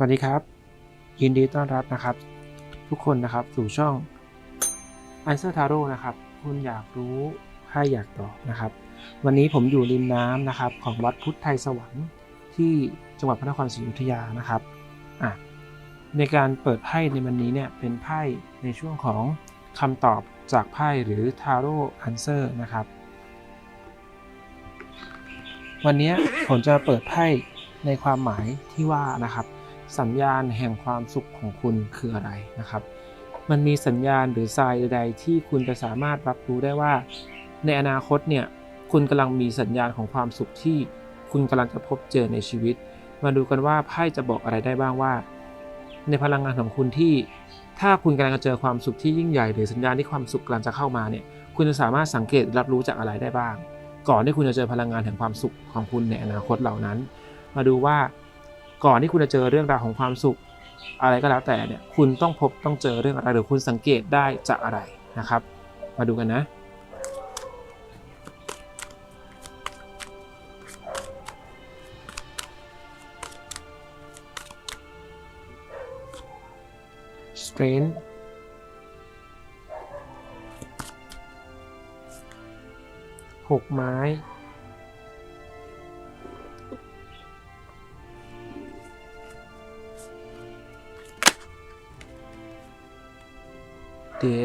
สวัสดีครับ ยินดีต้อนรับนะครับ ทุกคนนะครับสู่ช่อง Answer Taro นะครับ คุณอยากรู้ให้อยากตอบนะครับ วันนี้ผมอยู่ริมน้ำนะครับ ของวัดพุทธไทยสวรรค์ที่จังหวัดพระนครศรีอยุธยานะครับอะในการเปิดไพ่ในวันนี้เนี่ยเป็นไพ่ในช่วงของคำตอบจากไพ่หรือ Tarot Answer นะครับ วันนี้ผมจะเปิดไพ่ในความหมายที่ว่านะครับ สัญญาณแห่งความสุขของคุณคืออะไรนะครับ มันมีสัญญาณหรือทรายใดๆที่คุณจะสามารถรับรู้ได้ว่า ในอนาคตเนี่ยคุณกำลังมีสัญญาณของความสุขที่คุณกำลังจะพบเจอในชีวิต มาดูกันว่าไพ่จะบอกอะไรได้บ้างว่า ในพลังงานของคุณที่ ถ้าคุณกำลังจะเจอความสุขที่ยิ่งใหญ่ หรือสัญญาณที่ความสุขกำลังจะเข้ามาเนี่ยคุณจะสามารถสังเกตรับรู้จากอะไรได้บ้าง ก่อนที่คุณจะเจอพลังงานแห่งความสุขของคุณในอนาคตเหล่านั้น มาดูว่า ก่อนที่คุณจะเจอเรื่องราวของความสุข อะไรก็แล้วแต่เนี่ยคุณต้องพบต้องเจอเรื่องอะไรหรือคุณสังเกตได้จากอะไรนะครับ มาดูกันนะ strength หกไม้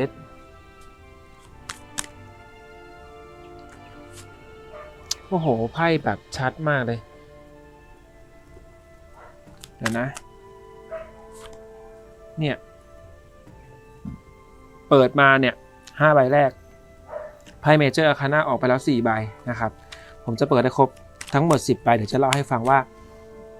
ดโอ้โห ไพ่แบบชัดมากเลย เดี๋ยวนะ เนี่ย เปิดมาเนี่ยห้าใบแรก ไพ่เมเจอร์อาคาน่าออกไปแล้ว4ใบนะครับ ผมจะเปิดได้ครบทั้งหมด 10ใบเดี๋ยวจะเล่าให้ฟังว่า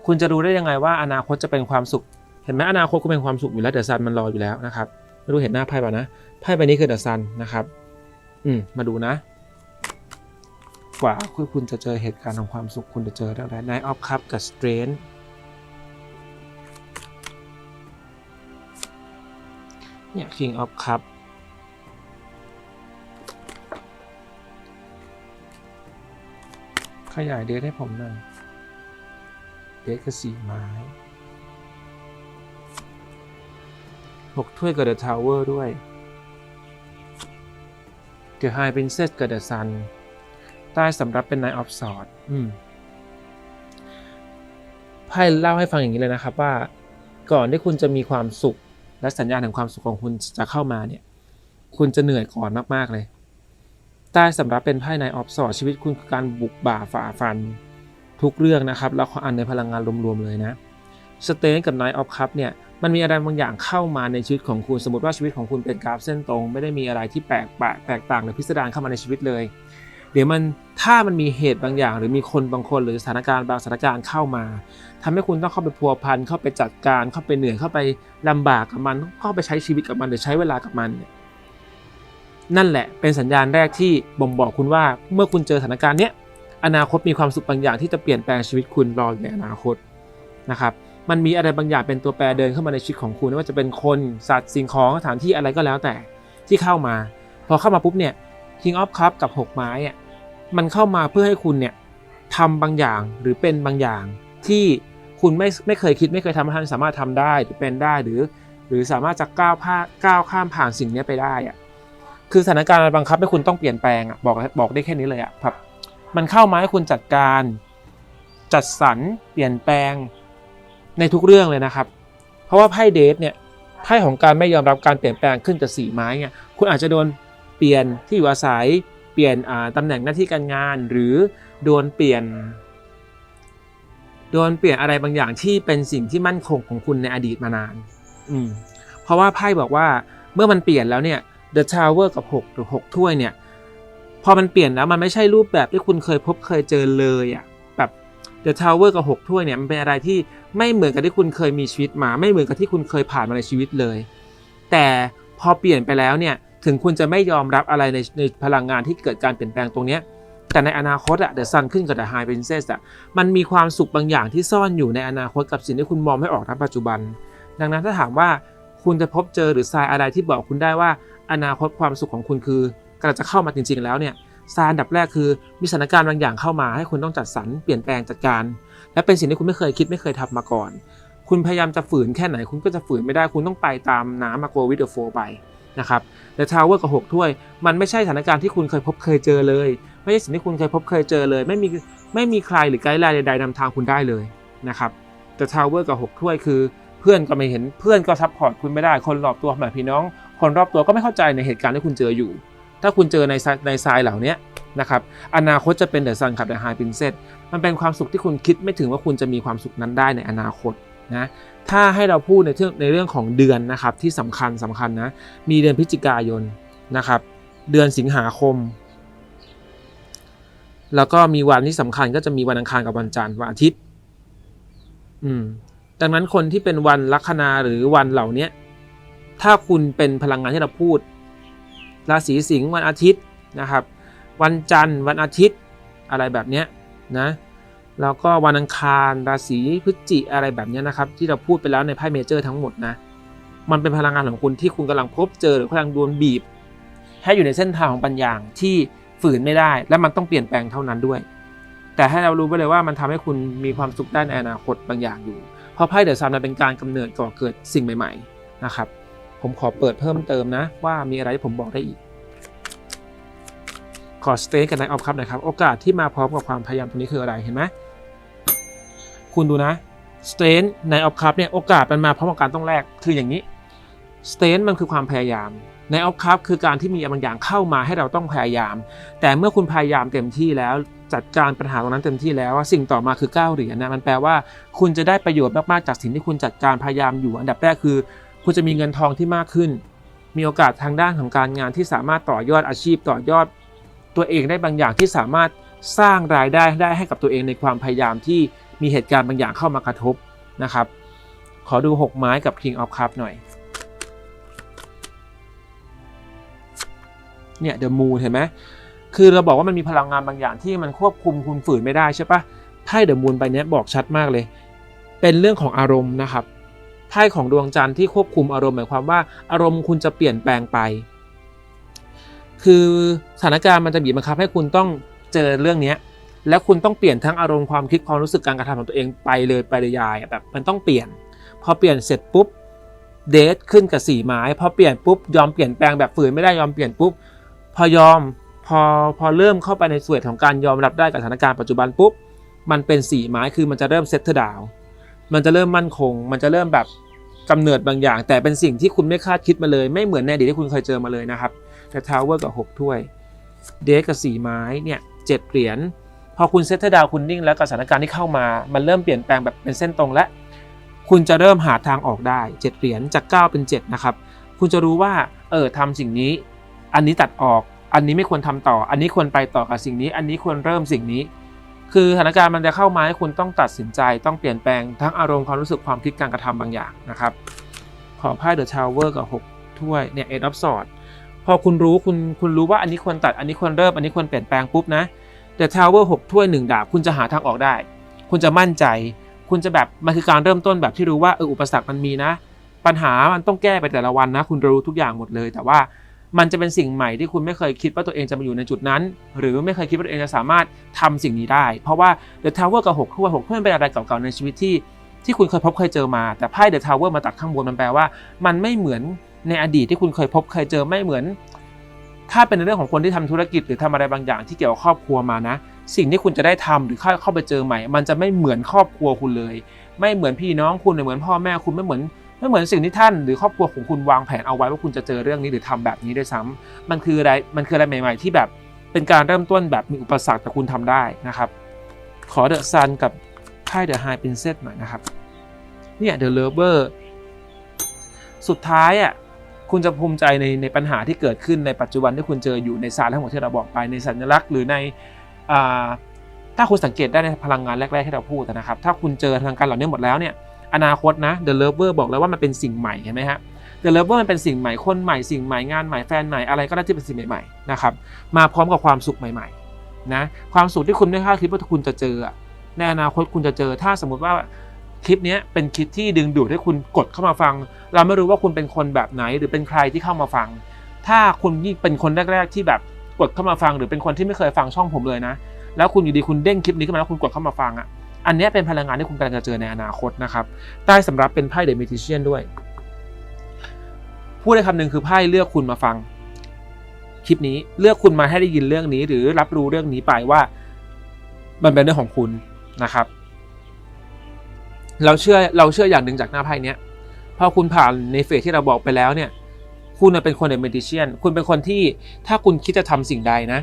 คุณจะรู้ได้ยังไงว่าอนาคตจะเป็นความสุข เห็นไหมอนาคตก็เป็นความสุขอยู่แล้วเดอะซันมันรออยู่แล้วนะครับ ไม่รู้เห็นหน้าไพ่ป่ะนะ ไพ่ใบนี้คือเดอะซันนะครับ อืม มาดูนะ กว่าคุณจะเจอเหตุการณ์ของความสุขคุณจะเจอเรื่องอะไร Nine of Cups กับ Strength เนี่ย King of Cup ขยายเดทให้ผมหน่อยเดทคือสี่ไม้ หกถ้วยกับเดอะทาวเวอร์ด้วยเดอะไฮพรินเซสกับเดอะซันใต้สำรับเป็น Nine of Swords อืมไพ่เล่าให้ฟังอย่างนี้เลยนะครับว่า ก่อนที่คุณจะมีความสุข และสัญญาณแห่งความสุขของคุณจะเข้ามาเนี่ย คุณจะเหนื่อยก่อนมาก ๆ เลย ใต้สำรับเป็นไพ่ในออฟสอชีวิตคุณคือการบุกบ่าฝ่าฟัน ทุกเรื่องนะครับ แล้วขออันในพลังงานรวม ๆ เลยนะ สเตนกับไนท์ออฟคัพเนี่ยมันมีอะไรบางอย่างเข้ามาในชีวิตของคุณ สมมติว่าชีวิตของคุณเป็นกราฟเส้นตรง ไม่ได้มีอะไรที่แปลกแปลกแตกต่างหรือพิสดารเข้ามาในชีวิตเลย เดี๋ยวมันถ้ามันมีเหตุบางอย่าง หรือมีคนบางคนหรือสถานการณ์บางสถานการณ์เข้ามาทำให้คุณต้องเข้าไปพัวพันเข้าไปจัดการเข้าไปเหนื่อยเข้าไปลำบากกับมันเข้าไปใช้ชีวิตกับมันหรือใช้เวลากับมันเนี่ยนั่นแหละเป็นสัญญาณแรกที่บ่งบอกคุณว่าเมื่อคุณเจอสถานการณ์เนี้ยอนาคตมีความสุขบางอย่างที่จะเปลี่ยนแปลงชีวิตคุณรออยู่ในอนาคตนะครับ มันมีอะไรบางอย่างเป็นตัวแปรเดินเข้ามาในชีวิตของคุณไม่ว่าจะเป็นคนสัตว์สิ่งของสถานที่อะไรก็แล้วแต่ที่เข้ามา พอเข้ามาปุ๊บเนี่ย King of Cup กับ 6 ไม้อะมันเข้ามาเพื่อให้คุณเนี่ยทำบางอย่างหรือเป็นบางอย่าง ที่คุณไม่ไม่เคยคิดไม่เคยทำท่านสามารถทำได้หรือเป็นได้หรือ หรือสามารถจะก้าวผ้าก้าวข้ามผ่านสิ่งนี้ไปได้อะคือสถานการณ์บังคับให้คุณต้องเปลี่ยนแปลงอะบอกบอกได้แค่นี้เลยอะครับมันเข้ามาให้คุณจัดการ จัดสรรเปลี่ยนแปลง ในทุกเรื่องเลยนะครับ เพราะว่าไพ่เดทเนี่ยไพ่ของการไม่ยอมรับการเปลี่ยนแปลงขึ้นจากสี่ไม้เนี่ยคุณอาจจะโดนเปลี่ยนที่อยู่อาศัยเปลี่ยนตำแหน่งหน้าที่การงาน หรือโดนเปลี่ยน โดนเปลี่ยนอะไรบางอย่างที่เป็นสิ่งที่มั่นคงของคุณในอดีตมานาน อืมเพราะว่าไพ่บอกว่าเมื่อมันเปลี่ยนแล้วเนี่ย The Tower กับ 6 หรือ 6 ถ้วยเนี่ย พอมันเปลี่ยนแล้วมันไม่ใช่รูปแบบที่คุณเคยพบเคยเจอเลยอะ่ะ แบบ The Tower กับ 6 ถ้วยเนี่ยมันเป็นอะไรที่ไม่เหมือนกับที่คุณเคยมีชีวิตมา ไม่เหมือนกับที่คุณเคยผ่านมาในชีวิตเลย แต่พอเปลี่ยนไปแล้วเนี่ยถึงคุณจะไม่ยอมรับอะไรในในพลังงานที่เกิดการเปลี่ยนแปลงตรงนี้แต่ในอนาคตอะ The Sun ขึ้นกับ The High Princess อะมันมีความสุขบางอย่างที่ซ่อนอยู่ในอนาคตกับสิ่งที่คุณมองไม่ออกณปัจจุบัน ดังนั้นถ้าถามว่าคุณจะพบเจอหรือทรายอะไรที่บอกคุณได้ว่า อนาคตความสุขของคุณคือกำลังจะเข้ามาจริง ๆ แล้วเนี่ย ซาอันดับแรกคือมีสถานการณ์บางอย่างเข้ามาให้คุณต้องจัดสรรเปลี่ยนแปลงจัดการ และเป็นสิ่งที่คุณไม่เคยคิดไม่เคยทำมาก่อน คุณพยายามจะฝืนแค่ไหนคุณก็จะฝืนไม่ได้คุณต้องไปตามน้ำมาโกวิดเดอร์โฟไปนะครับแต่ทาวเวอร์กับหกถ้วย มันไม่ใช่สถานการณ์ที่คุณเคยพบเคยเจอเลย ไม่ใช่สิ่งที่คุณเคยพบเคยเจอเลย ไม่มีไม่มีใครหรือไกด์ไลน์ใดๆนำทางคุณได้เลยนะครับแต่ทาวเวอร์กับหกถ้วยคือ เพื่อนก็ไม่เห็นเพื่อนก็ซัพพอร์ตคุณไม่ได้คนรอบตัวแบบพี่น้อง คนรอบตัวก็ไม่เข้าใจในเหตุการณ์ที่คุณเจออยู่ ถ้าคุณเจอในในทรายเหล่านี้นะครับอนาคตจะเป็นเดอะซันกับเดอะไฮพินเซตมันเป็นความสุขที่คุณคิดไม่ถึงว่าคุณจะมีความสุขนั้นได้ในอนาคตนะถ้าให้เราพูดในเรื่องในเรื่องของเดือนนะครับที่สำคัญสำคัญนะมีเดือนพฤศจิกายนนะครับ เดือนสิงหาคม แล้วก็มีวันที่สำคัญก็จะมีวันอังคารกับวันจันทร์วันอาทิตย์ อืมดังนั้นคนที่เป็นวันลัคนาหรือวันเหล่านี้ถ้าคุณเป็นพลังงานที่เราพูด ราศีสิงห์วันอาทิตย์นะครับ วันจันทร์วันอาทิตย์อะไรแบบนี้นะแล้วก็วันอังคารราศีพฤศจิอะไรแบบนี้นะครับ ที่เราพูดไปแล้วในไพ่เมเจอร์ทั้งหมดนะมันเป็นพลังงานของคุณที่คุณกำลังพบเจอหรือกำลังโดนบีบ ให้อยู่ในเส้นทางของปัญญาที่ฝืนไม่ได้ และมันต้องเปลี่ยนแปลงเท่านั้นด้วย แต่ให้เรารู้ไปเลยว่ามันทำให้คุณมีความสุขได้ในอนาคตบางอย่างอยู่ เพราะไพ่เดอะซัมมันเป็นการกำเนิดก่อเกิดสิ่งใหม่ ๆ นะครับ ผมขอเปิดเพิ่มเติมนะ ว่ามีอะไรที่ผมบอกได้อีก ขอสเต t กันในออฟครับนะครับ โอกาสที่มาพร้อมกับความพยายามตรงนี้คืออะไรเห็นไหมคุณดูนะสเต t ในออฟครับเนี่ยโอกาสมันมาพร้อมกับการต้องแลกคืออย่างนี้สเต t มันคือความพยายามในออฟครับคือการที่มีบางอย่างเข้ามาให้เราต้องพยายาม แต่เมื่อคุณพยายามเต็มที่แล้วจัดการปัญหาตรงนั้นเต็มที่แล้วว่าสิ่งต่อมาคือ9เหรียญนะมันแปลว่าคุณจะได้ประโยชน์มากๆจากสิ่งที่คุณจัดการพยายามอยู่อันดับแรกคือ คุณจะมีเงินทองที่มากขึ้น มีโอกาสทางด้านของการงานที่สามารถต่อยอดอาชีพต่อยอด ตัวเองได้บางอย่างที่สามารถสร้างรายได้ได้ให้กับตัวเองในความพยายามที่มีเหตุการณ์บางอย่างเข้ามากระทบนะครับ ขอดู 6 ไม้กับ King of Cup หน่อย เนี่ย The Moon เห็นไหมคือเราบอกว่ามันมีพลังงานบางอย่างที่มันควบคุมคุณฝืนไม่ได้ใช่ปะไพ่ The Moon ใบเนี้ยบอกชัดมากเลย เป็นเรื่องของอารมณ์นะครับ ไพ่ของดวงจันทร์ที่ควบคุมอารมณ์หมายความว่า อารมณ์คุณจะเปลี่ยนแปลงไป คือสถานการณ์มันจะบีบบังคับให้คุณต้องเจอเรื่องนี้แล้วคุณต้องเปลี่ยนทั้งอารมณ์ความคิดความรู้สึกการกระทำของตัวเองไปเลยไปเลยยายแบบมันต้องเปลี่ยน พอเปลี่ยนเสร็จปุ๊บเดทขึ้นกับสี่ไม้พอเปลี่ยนปุ๊บยอมเปลี่ยนแปลงแบบฝืนไม่ได้ยอมเปลี่ยนปุ๊บพอยอมพอพอเริ่มเข้าไปในส่วนของการยอมรับได้กับสถานการณ์ปัจจุบันปุ๊บมันเป็นสี่ไม้คือมันจะเริ่มเซตเตอร์ดาว มันจะเริ่มมั่นคง มันจะเริ่มแบบ กำเนิดบางอย่าง แต่เป็นสิ่งที่คุณไม่คาดคิดมาเลย ไม่เหมือนในอดีตที่คุณเคยเจอมาเลยนะครับแต่ทาวเวอร์กับหกถ้วย เดทกับสี่ไม้เนี่ยเจ็ดเหรียญพอคุณเซตเตอร์ดาวคุณนิ่งแล้วกับสถานการณ์ที่เข้ามา มันเริ่มเปลี่ยนแปลงแบบเป็นเส้นตรงและคุณจะเริ่มหาทางออกได้ 7 เหรียญจาก 9 เป็น 7 นะครับ คุณจะรู้ว่าเออทำสิ่งนี้ อันนี้ตัดออก อันนี้ไม่ควรทำต่อ อันนี้ควรไปต่อกับสิ่งนี้ อันนี้ควรเริ่มสิ่งนี้ คือสถานการณ์มันจะเข้ามาให้คุณต้องตัดสินใจต้องเปลี่ยนแปลงทั้งอารมณ์ความรู้สึกความคิดการกระทำบางอย่างนะครับ ขอไพ่เดอะชาวเวอร์กับ 6 ถ้วยเนี่ยเอ็ดออฟสอดพอคุณรู้คุณคุณรู้ว่าอันนี้ควรตัดอันนี้ควรเริ่มอันนี้ควรเปลี่ยนแปลงปุ๊บนะแต่ทาวเวอร์หกถ้วยหนึ่งดาบคุณจะหาทางออกได้ คุณจะมั่นใจ คุณจะแบบมันคือการเริ่มต้นแบบที่รู้ว่าเอออุปสรรคมันมีนะ ปัญหามันต้องแก้ไปแต่ละวันนะ คุณรู้ทุกอย่างหมดเลย แต่ว่า มันจะเป็นสิ่งใหม่ที่คุณไม่เคยคิดว่าตัวเองจะมาอยู่ในจุดนั้น หรือไม่เคยคิดว่าตัวเองจะสามารถทำสิ่งนี้ได้ เพราะว่าเดอะทาวเวอร์กับหกถ้วยหกถ้วยมันเป็นอะไรเก่าๆในชีวิตที่ที่คุณเคยพบเคยเจอมา แต่ไพ่เดอะทาวเวอร์มาตัดข้างบนมันแปลว่า มันไม่เหมือนในอดีตที่คุณเคยพบเคยเจอไม่เหมือน ถ้าเป็นในเรื่องของคนที่ทำธุรกิจหรือทำอะไรบางอย่างที่เกี่ยวกับครอบครัวมานะ สิ่งที่คุณจะได้ทำหรือเข้าเข้าไปเจอใหม่ มันจะไม่เหมือนครอบครัวคุณเลย ไม่เหมือนพี่น้องคุณหรือเหมือนพ่อแม่คุณไม่เหมือน ไม่เหมือนสิ่งที่ท่านหรือครอบครัวของคุณวางแผนเอาไว้ว่าคุณจะเจอเรื่องนี้หรือทำแบบนี้ด้วยซ้ำมันคืออะไรมันคืออะไรใหม่ ๆ ที่แบบเป็นการเริ่มต้นแบบมีอุปสรรคแต่คุณทำได้นะครับ ขอเดอะซันกับไพ่เดอะไฮเปรินเซสหน่อยนะครับเนี่ยเดอะเลเวอร์สุดท้ายอะคุณจะภูมิใจในในปัญหาที่เกิดขึ้นในปัจจุบันที่คุณเจออยู่ในสารทั้งหมดที่เราบอกไปในสัญลักษณ์หรือในอ่าถ้าคุณสังเกตได้ในพลังงานแรก ๆ ที่เราพูดนะครับ ถ้าคุณเจอพลังงานเหล่านี้หมดแล้วเนี่ย อนาคตนะ The Lover บอกแล้วว่ามันเป็นสิ่งใหม่เห็นไหมฮะ The Lover มันเป็นสิ่งใหม่คนใหม่สิ่งใหม่งานใหม่แฟนใหม่อะไรก็ได้ที่เป็นสิ่งใหม่ๆนะครับมาพร้อมกับความสุขใหม่ๆนะความสุขที่คุณไม่คาดคิดว่าคุณจะเจอในอนาคตคุณจะเจอถ้าสมมติว่าคลิปนี้เป็นคลิปที่ดึงดูดให้คุณกดเข้ามาฟัง เราไม่รู้ว่าคุณเป็นคนแบบไหนหรือเป็นใครที่เข้ามาฟัง ถ้าคุณยิ่งเป็นคนแรก ๆ ที่แบบกดเข้ามาฟัง หรือเป็นคนที่ไม่เคยฟังช่องผมเลยนะ แล้วคุณอยู่ดีคุณเด้งคลิปนี้ขึ้นมาแล้วคุณกดเข้ามาฟังอะ อันนี้เป็นพลังงานที่คุณกำลังจะเจอในอนาคตนะครับใต้สำรับเป็นไพ่เดอะมิทิเชียนด้วย พูดได้คำหนึ่งคือไพ่เลือกคุณมาฟัง คลิปนี้เลือกคุณมาให้ได้ยินเรื่องนี้ หรือรับรู้เรื่องนี้ไปว่า มันเป็นเรื่องของคุณนะครับ เราเชื่อเราเชื่ออย่างหนึ่งจากหน้าไพ่เนี้ยพอคุณผ่านในเฟสที่เราบอกไปแล้วเนี่ย คุณเป็นคนเดอะมิทิเชียน คุณเป็นคนที่ถ้าคุณคิดจะทำสิ่งใดนะ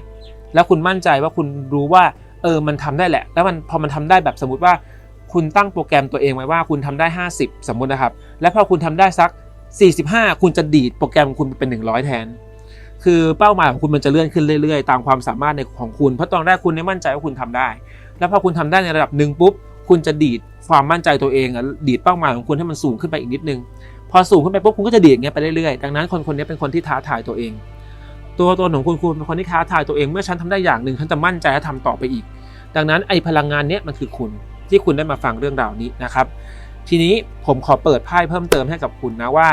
แล้วคุณมั่นใจว่าคุณรู้ว่า เออมันทำได้แหละ แล้วมันพอมันทำได้แบบสมมติว่า คุณตั้งโปรแกรมตัวเองไว้ว่าคุณทำได้ 50 สมมุตินะครับ แล้วพอคุณทำได้สัก 45 คุณจะดีดโปรแกรมคุณเป็น 100 แทน คือเป้าหมายของคุณมันจะเลื่อนขึ้นเรื่อยๆ ตามความสามารถในของคุณ เพราะตอนแรกคุณไม่มั่นใจว่าคุณทำได้ แล้วพอคุณทำได้ในระดับหนึ่งปุ๊บคุณจะดีดความมั่นใจตัวเองอะดีดเป้าหมายของคุณให้มันสูงขึ้นไปอีกนิดนึงพอสูงขึ้นไปปุ๊บคุณก็จะดีดอย่างเงี้ยไปเรื่อยๆดังนั้นคนคนนี้เป็นคนที่ท้าทายตัวเอง ตัวตนของคุณคุณเป็นคนที่ท้าทายตัวเองเมื่อฉันทำได้อย่างหนึ่งฉันจะมั่นใจและทำต่อไปอีก ดังนั้นไอพลังงานเนี้ยมันคือคุณที่คุณได้มาฟังเรื่องราวนี้นะครับ ทีนี้ผมขอเปิดไพ่เพิ่มเติมให้กับคุณนะว่า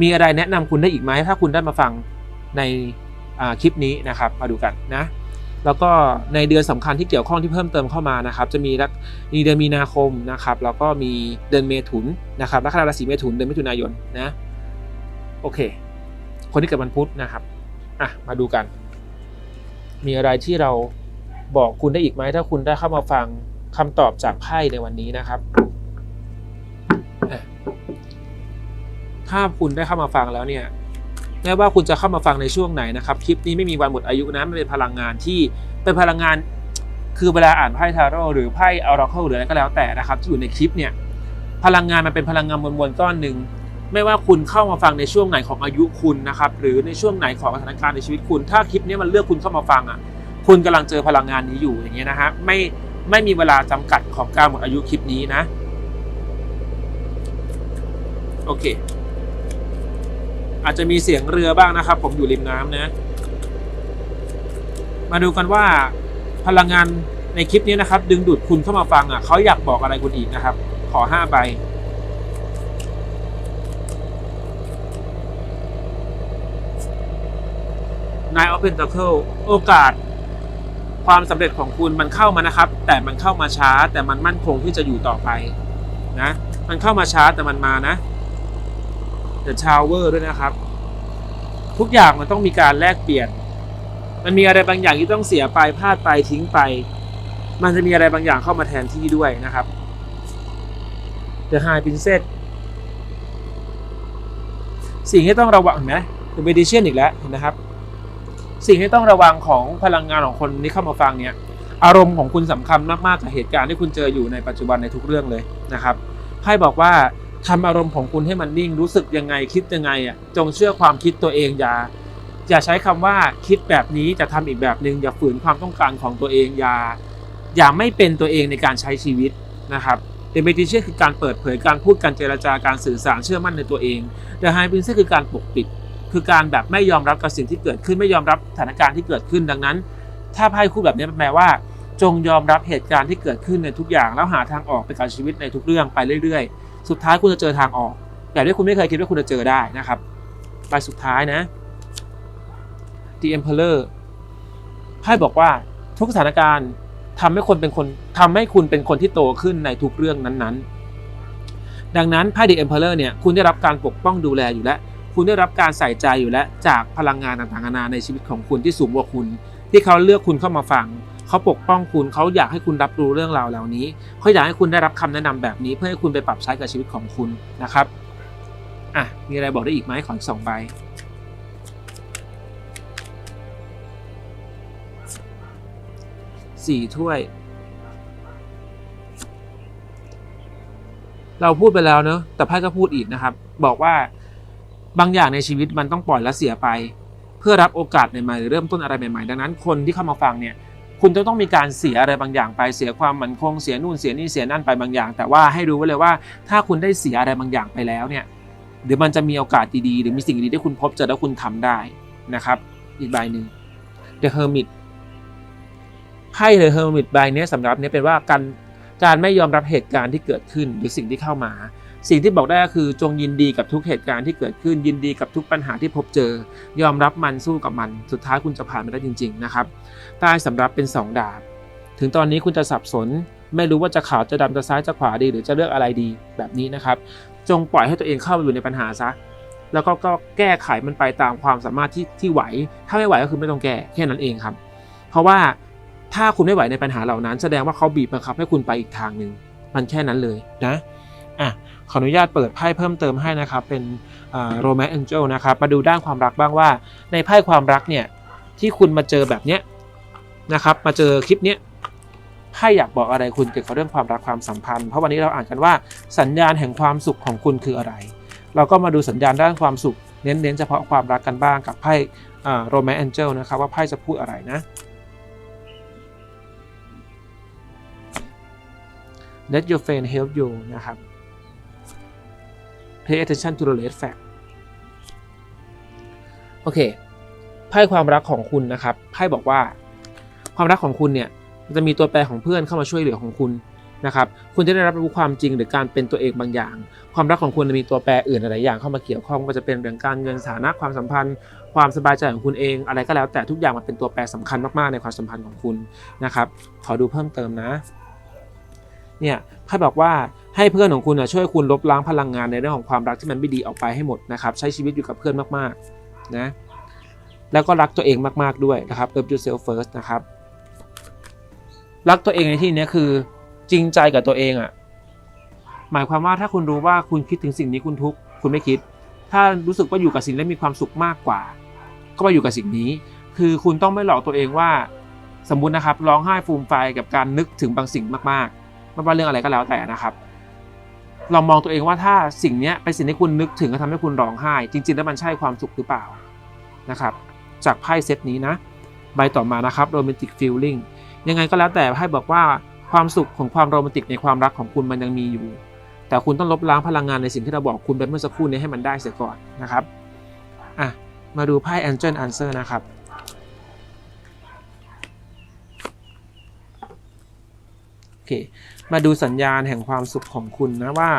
มีอะไรแนะนำคุณได้อีกไหมถ้าคุณได้มาฟังในคลิปนี้นะครับ มาดูกันนะ แล้วก็ในเดือนสำคัญที่เกี่ยวข้องที่เพิ่มเติมเข้ามานะครับ จะมีรักมีเดือนมีนาคมนะครับ แล้วก็มีเดือนเมถุนนะครับลัคนาราศีเมถุนเดือนมิถุนายนนะ โอเค คนที่เกิดวันพุธนะครับ อะมาดูกัน มีอะไรที่เราบอกคุณได้อีกไหมถ้าคุณได้เข้ามาฟังคำตอบจากไพ่ในวันนี้นะครับ ถ้าคุณได้เข้ามาฟังแล้วเนี่ยแม้ว่าคุณจะเข้ามาฟังในช่วงไหนนะครับ คลิปนี้ไม่มีวันหมดอายุนะมันเป็นพลังงานที่เป็นพลังงาน คือเวลาอ่านไพ่ทาโร่หรือไพ่ออราเคิลหรืออะไรก็แล้วแต่นะครับ ที่อยู่ในคลิปเนี่ย พลังงานมันเป็นพลังงานมวลๆก้อนหนึ่ง ไม่ว่าคุณเข้ามาฟังในช่วงไหนของอายุคุณนะครับหรือในช่วงไหนของสถานการณ์ในชีวิตคุณ ถ้าคลิปนี้มันเลือกคุณเข้ามาฟังอะคุณกำลังเจอพลังงานนี้อยู่อย่างเงี้ยนะฮะไม่ไม่มีเวลาจำกัดของการหมดอายุคลิปนี้นะโอเค อาจจะมีเสียงเรือบ้างนะครับ ผมอยู่ริมน้ำนะ มาดูกันว่าพลังงานในคลิปนี้นะครับ ดึงดูดคุณเข้ามาฟังอะเขาอยากบอกอะไรคุณอีกนะครับ ขอห้าใบ Nine of Pentacle โอกาส ความสำเร็จของคุณมันเข้ามานะครับ แต่มันเข้ามาช้าแต่มันมั่นคงที่จะอยู่ต่อไปนะมันเข้ามาช้าแต่มันมานะ The Tower ด้วยนะครับ ทุกอย่างมันต้องมีการแลกเปลี่ยน มันมีอะไรบางอย่างที่ต้องเสียไปพลาดไปทิ้งไป มันจะมีอะไรบางอย่างเข้ามาแทนที่ด้วยนะครับ The High Princess สิ่งที่ต้องระวังเห็นไหม The Magician อีกแล้วเห็นนะครับ สิ่งที่ต้องระวังของพลังงานของคนที่เข้ามาฟังเนี่ยอารมณ์ของคุณสำคัญมากๆกับเหตุการณ์ที่คุณเจออยู่ในปัจจุบันในทุกเรื่องเลยนะครับไพ่บอกว่าทำอารมณ์ของคุณให้มันนิ่งรู้สึกยังไงคิดยังไงอะจงเชื่อความคิดตัวเองอย่าอย่าใช้คำว่าคิดแบบนี้จะทำอีกแบบหนึ่งอย่าฝืนความต้องการของตัวเองอย่าอย่าไม่เป็นตัวเองในการใช้ชีวิตนะครับเดเมติเชียคือการเปิดเผยการพูดการเจรจาการสื่อสารเชื่อมั่นในตัวเองแต่ไฮพินเซคือการปกปิด คือการแบบไม่ยอมรับกับสิ่งที่เกิดขึ้นไม่ยอมรับสถานการณ์ที่เกิดขึ้นดังนั้น ถ้าไพ่คู่แบบนี้แปลว่า จงยอมรับเหตุการณ์ที่เกิดขึ้นในทุกอย่าง แล้วหาทางออกไปกับชีวิตในทุกเรื่องไปเรื่อยๆ สุดท้ายคุณจะเจอทางออกแบบที่คุณไม่เคยคิดว่าคุณจะเจอได้นะครับใบสุดท้ายนะ The Emperor ไพ่บอกว่าทุกสถานการณ์ทำให้คนเป็นคนทำให้คุณเป็นคนที่โตขึ้นในทุกเรื่องนั้นๆ ดังนั้นไพ่ The Emperor เนี่ยคุณได้รับการปกป้องดูแลอยู่แล้ว คุณได้รับการใส่ใจอยู่แล้วจากพลังงานต่างๆนานาในชีวิตของคุณที่สูงกว่าคุณ ที่เขาเลือกคุณเข้ามาฟังเขาปกป้องคุณเขาอยากให้คุณรับรู้เรื่องราวเหล่านี้เขาอยากให้คุณได้รับคำแนะนำแบบนี้ เพื่อให้คุณไปปรับใช้กับชีวิตของคุณนะครับอะมีอะไรบอกได้อีกไหมขออีกสองใบสี่ถ้วย เราพูดไปแล้วเนอะแต่ไพ่ก็พูดอีกนะครับ บอกว่า บางอย่างในชีวิตมันต้องปล่อยและเสียไป เพื่อรับโอกาสใหม่ๆหรือเริ่มต้นอะไรใหม่ๆ ดังนั้น คนที่เข้ามาฟังเนี่ยคุณจะต้องมีการเสียอะไรบางอย่างไปเสียความมั่นคงเสียนู่นเสียนี่เสียนั่นไปบางอย่าง แต่ว่าให้รู้ไว้เลยว่า ถ้าคุณได้เสียอะไรบางอย่างไปแล้วเนี่ยเดี๋ยวมันจะมีโอกาสดีๆหรือมีสิ่งดีๆที่คุณพบเจอแล้วคุณทำได้นะครับ อีกใบหนึ่ง The Hermit ไพ่ The Hermit ใบเนี้ยสำหรับเนี้ยเป็นว่าการการไม่ยอมรับเหตุการณ์ที่เกิดขึ้นหรือสิ่งที่เข้ามา สิ่งที่บอกได้ก็คือจงยินดีกับทุกเหตุการณ์ที่เกิดขึ้นยินดีกับทุกปัญหาที่พบเจอ ยอมรับมันสู้กับมัน สุดท้ายคุณจะผ่านมันได้จริง ๆ นะครับใต้สำรับเป็น 2 ดาบ ถึงตอนนี้คุณจะสับสน ไม่รู้ว่าจะขาวจะดำจะซ้ายจะขวาดี หรือจะเลือกอะไรดีแบบนี้นะครับ จงปล่อยให้ตัวเองเข้าไปอยู่ในปัญหาซะแล้วก็ก็แก้ไขมันไปตามความสามารถที่ที่ไหว ถ้าไม่ไหวก็คือไม่ต้องแก้แค่นั้นเองครับ เพราะว่าถ้าคุณไม่ไหวในปัญหาเหล่านั้น แสดงว่าเขาบีบบังคับให้คุณไปอีกทางหนึ่งมันแค่นั้นเลยนะอะ ขออนุญาตเปิดไพ่เพิ่มเติมให้นะครับ เป็นโรแมนต์แองเจิลนะครับ มาดูด้านความรักบ้างว่า ในไพ่ความรักเนี่ยที่คุณมาเจอแบบเนี้ยนะครับ มาเจอคลิปเนี้ยไพ่อยากบอกอะไรคุณเกี่ยวกับเรื่องความรักความสัมพันธ์ เพราะวันนี้เราอ่านกันว่าสัญญาณแห่งความสุขของคุณคืออะไร เราก็มาดูสัญญาณด้านความสุข เน้นๆเฉพาะความรักกันบ้างกับไพ่โรแมนต์แองเจิลนะครับว่าไพ่จะพูดอะไรนะ Let your friend help you นะครับ Pay attention to the red flag โอเคไพ่ความรักของคุณนะครับไพ่บอกว่า ความรักของคุณเนี่ยจะมีตัวแปรของเพื่อนเข้ามาช่วยเหลือของคุณนะครับ คุณจะได้รับรู้ความจริงหรือการเป็นตัวเองบางอย่าง ความรักของคุณจะมีตัวแปรอื่นหลายอย่างเข้ามาเกี่ยวข้องก็จะเป็นเรื่องการเงินสถานะความสัมพันธ์ ความสบายใจของคุณเอง อะไรก็แล้ว แต่ทุกอย่างมันเป็นตัวแปรสำคัญมากๆในความสัมพันธ์ของคุณนะครับ ขอดูเพิ่มเติมนะ เนี่ยไพ่บอกว่า ให้เพื่อนของคุณช่วยคุณลบล้างพลังงานในเรื่องของความรักที่มันไม่ดีออกไปให้หมดนะครับใช้ชีวิตอยู่กับเพื่อนมากๆนะแล้วก็รักตัวเองมากๆด้วยนะครับ love yourself first นะครับรักตัวเองในที่นี้คือจริงใจกับตัวเองอะ่ะหมายความว่าถ้าคุณรู้ว่าคุณคิดถึงสิ่งนี้คุณทุกคุณไม่คิด ถ้ารู้สึกว่าอยู่กับสิ่งนี้มีความสุขมากกว่า ก็มาอยู่กับสิ่งนี้ คือคุณต้องไม่หลอกตัวเองว่า สมมุตินะครับร้องไห้ฟูมไฟกับการนึกถึงบางสิ่งมากๆไม่ว่าเรื่องอะไรก็แล้วแต่นะครับ ลองมองตัวเองว่าถ้าสิ่งนี้เป็นสิ่งที่คุณนึกถึงก็ทำให้คุณร้องไห้ จริง ๆ แล้วมันใช่ความสุขหรือเปล่านะครับ จากไพ่เซตนี้นะ ใบต่อมานะครับโรแมนติกฟีลลิ่งยังไงก็แล้วแต่ไพ่บอกว่าความสุขของความโรแมนติกในความรักของคุณมันยังมีอยู่ แต่คุณต้องลบล้างพลังงานในสิ่งที่เราบอกคุณไปเมื่อสักครู่นี้ให้มันได้เสียก่อนนะครับอะมาดูไพ่ Angel Answer นะครับโอเค มาดูสัญญาณแห่งความสุขของคุณนะว่า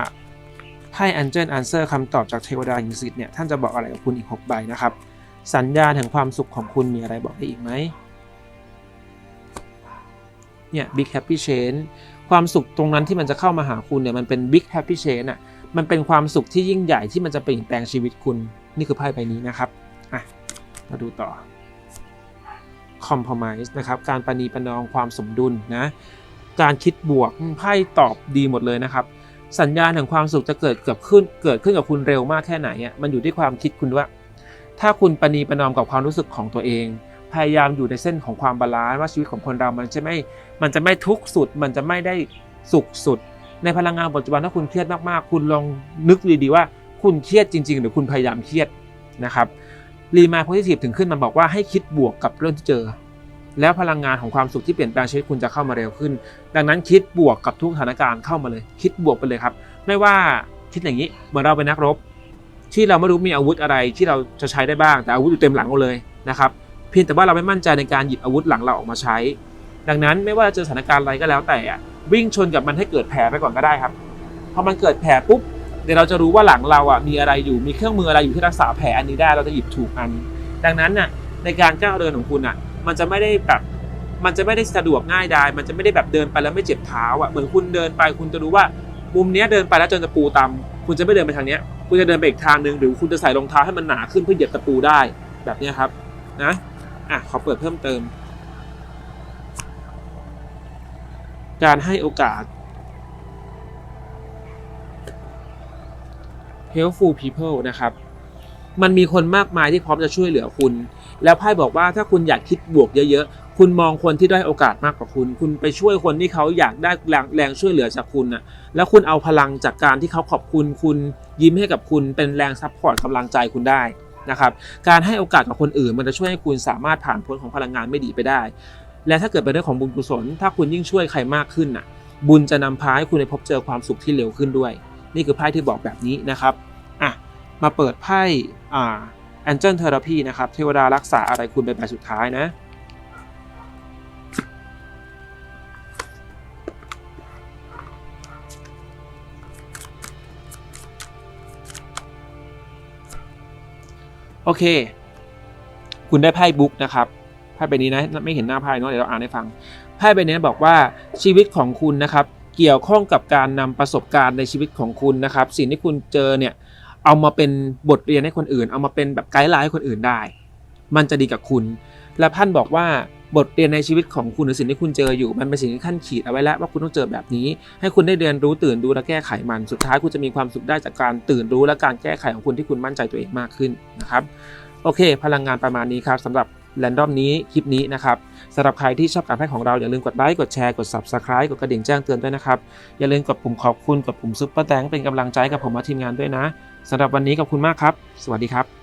ไพ่ Angel Answer คำตอบจากเทวดาหญิงสิทธิ์เนี่ยท่านจะบอกอะไรกับคุณอีก 6 ใบนะครับ สัญญาณแห่งความสุขของคุณมีอะไรบอกได้อีกไหมเนี่ย big happy change ความสุขตรงนั้นที่มันจะเข้ามาหาคุณเนี่ยมันเป็น big happy change อะมันเป็นความสุขที่ยิ่งใหญ่ที่มันจะเปลี่ยนแปลงชีวิตคุณ นี่คือไพ่ใบนี้นะครับอะมาดูต่อ compromise นะครับ การประนีประนอมความสมดุลนะ การคิดบวกไพ่ตอบดีหมดเลยนะครับ สัญญาณแห่งความสุขจะเกิดเกิดขึ้น เกิดขึ้นกับคุณเร็วมากแค่ไหนอะมันอยู่ที่ความคิดคุณด้วยถ้าคุณประนีประนอมกับความรู้สึกของตัวเอง พยายามอยู่ในเส้นของความบาลานซ์ว่าชีวิตของคนเรามันจะไม่มันจะไม่ทุกข์สุด มันจะไม่ได้สุขสุด ในพลังงานปัจจุบันถ้าคุณเครียดมากๆ คุณลองนึกดีๆว่าคุณเครียดจริง ๆ หรือคุณพยายามเครียดนะครับรีมาโพซิทีฟถึงขึ้นมันบอกว่าให้คิดบวกกับเรื่องที่เจอ แล้วพลังงานของความสุขที่เปลี่ยนแปลงชีวิตคุณจะเข้ามาเร็วขึ้น ดังนั้นคิดบวกกับทุกสถานการณ์เข้ามาเลย คิดบวกไปเลยครับ ไม่ว่าคิดอย่างนี้เหมือนเราเป็นนักรบ ที่เราไม่รู้มีอาวุธอะไรที่เราจะใช้ได้บ้าง แต่อาวุธอยู่เต็มหลังเราเลยนะครับเพียงแต่ว่าเราไม่มั่นใจในการหยิบอาวุธหลังเราออกมาใช้ ดังนั้นไม่ว่าจะเจอสถานการณ์อะไรก็แล้วแต่อะวิ่งชนกับมันให้เกิดแผลไปก่อนก็ได้ครับพอมันเกิดแผลปุ๊บเดี๋ยวเราจะรู้ว่าหลังเราอะมีอะไรอยู่มีเครื่องมืออะไรอยู่ที่รักษาแผลอันนี้ได้เราจะหยิบถูกอัน ดังนั้นน่ะในการก้าวเดินของคุณอะ มันจะไม่ได้แบบมันจะไม่ได้สะดวกง่ายดาย มันจะไม่ได้แบบเดินไปแล้วไม่เจ็บเท้าอะเหมือนคุณเดินไปคุณจะรู้ว่า มุมเนี้ยเดินไปแล้วจนตะปูตำคุณจะไม่เดินไปทางเนี้ย คุณจะเดินไปอีกทางหนึ่งหรือคุณจะใส่รองเท้าให้มันหนาขึ้นเพื่อเหยียบตะปูได้แบบเนี้ยครับนะอะขอเปิดเพิ่มเติม การให้โอกาส helpful people นะครับ มันมีคนมากมายที่พร้อมจะช่วยเหลือคุณ แล้วไพ่บอกว่าถ้าคุณอยากคิดบวกเยอะๆ คุณมองคนที่ได้โอกาสมากกว่าคุณ คุณไปช่วยคนที่เขาอยากได้แรงแรงช่วยเหลือจากคุณน่ะแล้วคุณเอาพลังจากการที่เขาขอบคุณคุณยิ้มให้กับคุณเป็นแรงซัพพอร์ตกำลังใจคุณได้นะครับ การให้โอกาสกับคนอื่น มันจะช่วยให้คุณสามารถผ่านพ้นของพลังงานไม่ดีไปได้ และถ้าเกิดเป็นเรื่องของบุญกุศล ถ้าคุณยิ่งช่วยใครมากขึ้นน่ะ บุญจะนำพาให้คุณไปพบเจอความสุขที่เร็วขึ้นด้วย นี่คือไพ่ที่บอกแบบนี้นะครับ มาเปิดไพ่อ่า Angel Therapy นะครับ เทวดารักษาอะไรคุณเป็นใบสุดท้ายนะ โอเค คุณได้ไพ่บุ๊กนะครับ ไพ่ใบนี้นะ ไม่เห็นหน้าไพ่เนาะเดี๋ยวเราอ่านให้ฟัง ไพ่พ่ใบนี้บอกว่าชีวิตของคุณนะครับ เกี่ยวข้องกับการนำประสบการณ์ในชีวิตของคุณนะครับ สิ่งที่คุณเจอเนี่ย เอามาเป็นบทเรียนให้คนอื่น เอามาเป็นแบบไกด์ไลน์ให้คนอื่นได้ มันจะดีกับคุณ และท่านบอกว่าบทเรียนในชีวิตของคุณหรือสิ่งที่คุณเจออยู่มันเป็นสิ่งที่ท่านขีดเอาไว้แล้วว่าคุณต้องเจอแบบนี้ ให้คุณได้เรียนรู้ตื่นรู้และแก้ไขมันสุดท้ายคุณจะมีความสุขได้จากการตื่นรู้และการแก้ไขของคุณที่คุณมั่นใจตัวเองมากขึ้นนะครับโอเค พลังงานประมาณนี้ครับสำหรับแรนดอมนี้คลิปนี้นะครับ สำหรับใครที่ชอบการให้ของเราอย่าลืมกดไลค์กดแชร์กด subscribe กดกระดิ่งแจ้งเตือนด้วยนะครับ อย่าลืมกดปุ่มขอบคุณกดปุ่มซุปเปอร์แตงเป็นกำลังใจกับผมและทีมงานด้วยนะสำหรับวันนี้ขอบคุณมากครับ สวัสดีครับ